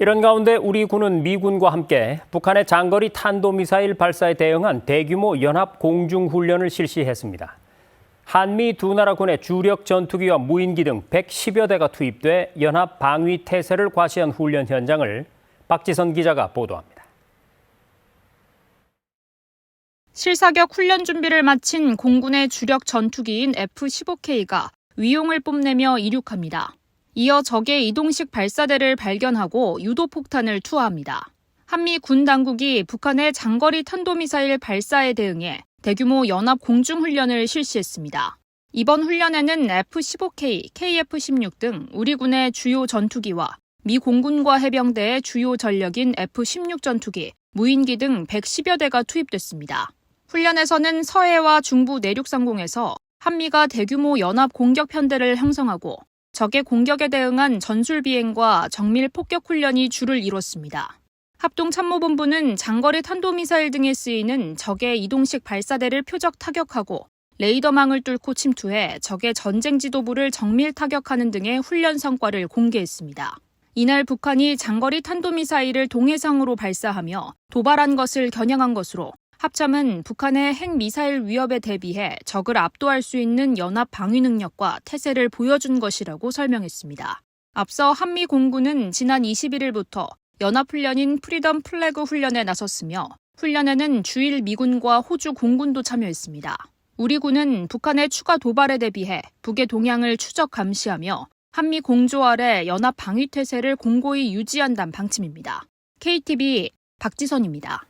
이런 가운데 우리 군은 미군과 함께 북한의 장거리 탄도미사일 발사에 대응한 대규모 연합 공중훈련을 실시했습니다. 한미 두 나라 군의 주력 전투기와 무인기 등 110여 대가 투입돼 연합 방위 태세를 과시한 훈련 현장을 박지선 기자가 보도합니다. 실사격 훈련 준비를 마친 공군의 주력 전투기인 F-15K가 위용을 뽐내며 이륙합니다. 이어 적의 이동식 발사대를 발견하고 유도폭탄을 투하합니다. 한미 군 당국이 북한의 장거리 탄도미사일 발사에 대응해 대규모 연합 공중훈련을 실시했습니다. 이번 훈련에는 F-15K, KF-16 등 우리 군의 주요 전투기와 미 공군과 해병대의 주요 전력인 F-16 전투기, 무인기 등 110여 대가 투입됐습니다. 훈련에서는 서해와 중부 내륙 상공에서 한미가 대규모 연합 공격 편대를 형성하고 적의 공격에 대응한 전술 비행과 정밀 폭격 훈련이 주를 이뤘습니다. 합동참모본부는 장거리 탄도미사일 등에 쓰이는 적의 이동식 발사대를 표적 타격하고 레이더망을 뚫고 침투해 적의 전쟁 지도부를 정밀 타격하는 등의 훈련 성과를 공개했습니다. 이날 북한이 장거리 탄도미사일을 동해상으로 발사하며 도발한 것을 겨냥한 것으로 합참은 북한의 핵미사일 위협에 대비해 적을 압도할 수 있는 연합 방위 능력과 태세를 보여준 것이라고 설명했습니다. 앞서 한미 공군은 지난 21일부터 연합훈련인 프리덤 플래그 훈련에 나섰으며 훈련에는 주일 미군과 호주 공군도 참여했습니다. 우리 군은 북한의 추가 도발에 대비해 북의 동향을 추적 감시하며 한미 공조 아래 연합 방위 태세를 공고히 유지한다는 방침입니다. KTV 박지선입니다.